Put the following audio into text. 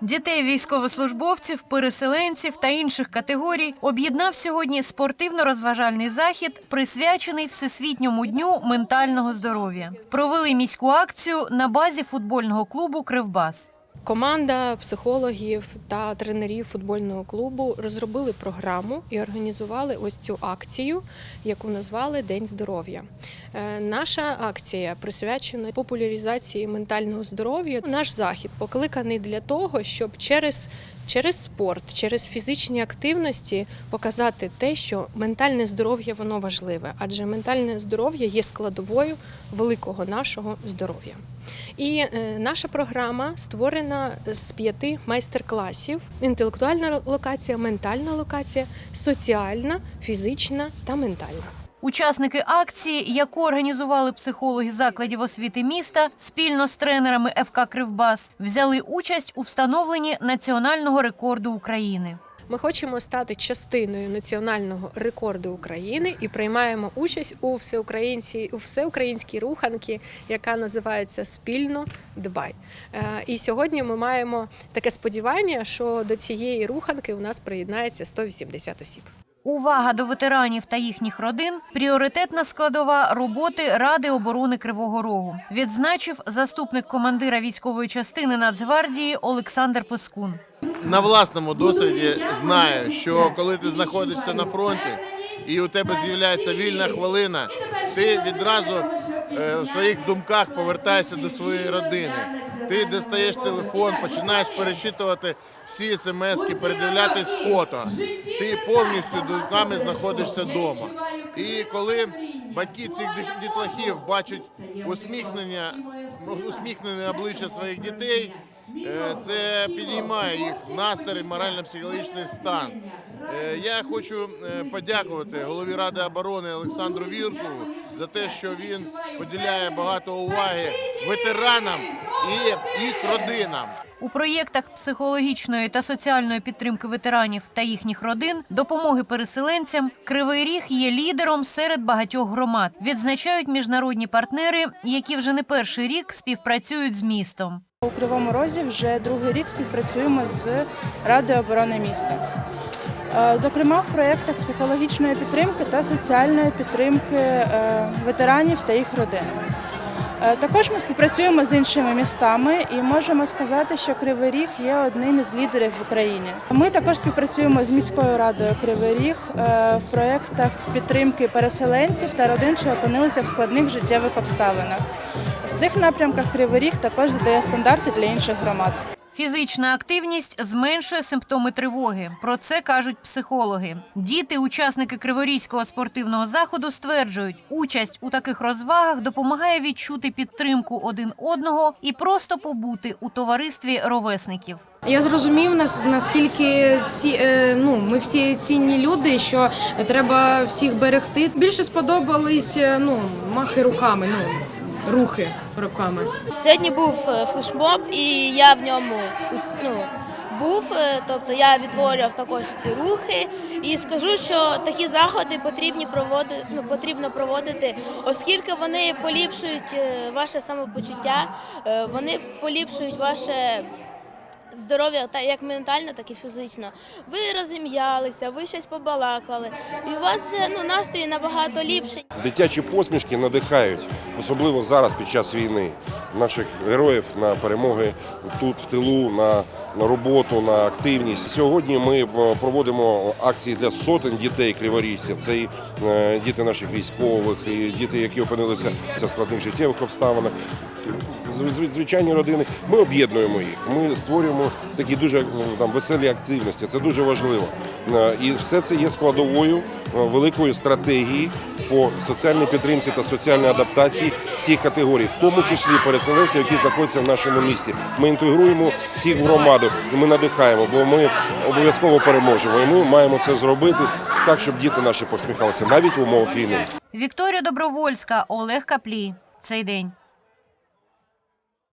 Дітей військовослужбовців, переселенців та інших категорій об'єднав сьогодні спортивно-розважальний захід, присвячений Всесвітньому дню ментального здоров'я. Провели міську акцію на базі футбольного клубу Кривбас. Команда психологів та тренерів футбольного клубу розробили програму і організували ось цю акцію, яку назвали День здоров'я. Е, Наша акція присвячена популяризації ментального здоров'я. Наш захід покликаний для того, щоб через Через спорт, через фізичні активності показати те, що ментальне здоров'я воно важливе, адже ментальне здоров'я є складовою великого нашого здоров'я. І е, наша програма створена з п'яти майстер-класів: інтелектуальна локація, ментальна локація, соціальна, фізична та ментальна. Учасники акції, яку організували психологи закладів освіти міста спільно з тренерами ФК Кривбас, взяли участь у встановленні національного рекорду України. Ми хочемо стати частиною національного рекорду України і приймаємо участь у всеукраїнській у всеукраїнській руханці, яка називається Спільно дбай. Е, І сьогодні ми маємо таке сподівання, що до цієї руханки у нас приєднається 180 осіб. Увага до ветеранів та їхніх родин пріоритетна складова роботи Ради оборони Кривого Рогу. Відзначив заступник командира військової частини Нацгвардії Олександр Пискун. На власному досвіді знаю, що коли ти знаходишся на фронті і у тебе з'являється вільна хвилина, ти відразу е, в своїх думках повертаєшся до своєї родини. Ти достаєш телефон, починаєш перечитувати всі смски, передивлятись фото. Ти повністю думками знаходишся вдома. І коли батьки цих дітлахів бачать усміхнення, усміхнене обличчя своїх дітей. Е, Це підіймає їх настрій, морально-психологічний стан. Е, Я хочу е, подякувати голові Ради оборони Олександру Віркову за те, що він поділяє багато уваги ветеранам і їх родинам. У проєктах психологічної та соціальної підтримки ветеранів та їхніх родин, допомоги переселенцям, Кривий Ріг є лідером серед багатьох громад. Відзначають міжнародні партнери, які вже не перший рік співпрацюють з містом. У Кривому Розі вже другий рік співпрацюємо з Радою оборони міста. Е, Зокрема, в проєктах психологічної підтримки та соціальної підтримки е, ветеранів та їх родин. Е, Також ми співпрацюємо з іншими містами і можемо сказати, що Кривий Ріг є одним із лідерів в Україні. Ми також співпрацюємо з міською радою Кривий Ріг в проєктах підтримки переселенців та родин, що опинилися в складних життєвих обставинах. В цих напрямках Кривий Ріг також задає стандарти для інших громад. Фізична активність зменшує симптоми тривоги. Про це кажуть психологи. Діти, учасники Криворізького спортивного заходу, стверджують, участь у таких розвагах допомагає відчути підтримку один одного і просто побути у товаристві ровесників. Я зрозумів нас наскільки ці е, ну ми всі цінні люди, що треба всіх берегти. Більше сподобались е, ну махи руками, ну рухи руками. Сьогодні був е, флешмоб, і я в ньому ну, був, е, тобто я відтворював також ці рухи. І скажу, що такі заходи потрібні проводити, ну, потрібно проводити, оскільки вони поліпшують е, ваше самопочуття, вони поліпшують ваше. Здоров'я як ментально, так і фізично. Ви розім'ялися, ви щось побалакали, і у вас вже ну настрій набагато ліпший. Дитячі посмішки надихають, особливо зараз під час війни, наших героїв на перемоги тут в тилу, на, на роботу, на активність. Сьогодні ми е, проводимо акції для сотень дітей криворіжців. Це і е, діти наших військових, і діти, які опинилися в складних життєвих обставинах. Зв- зв- Звичайні родини. Ми об'єднуємо їх. Ми створюємо такі дуже ну, там веселі активності. Це дуже важливо. Е, І все це є складовою е, великої стратегії по соціальній підтримці та соціальній адаптації всіх категорій, в тому числі переселенців, які знаходяться в нашому місті. Ми інтегруємо всіх в громаду і ми надихаємо, бо ми обов'язково переможемо. І ми маємо це зробити так, щоб діти наші посміхалися навіть в умовах війни. Вікторія Добровольська, Олег Каплій. Цей день.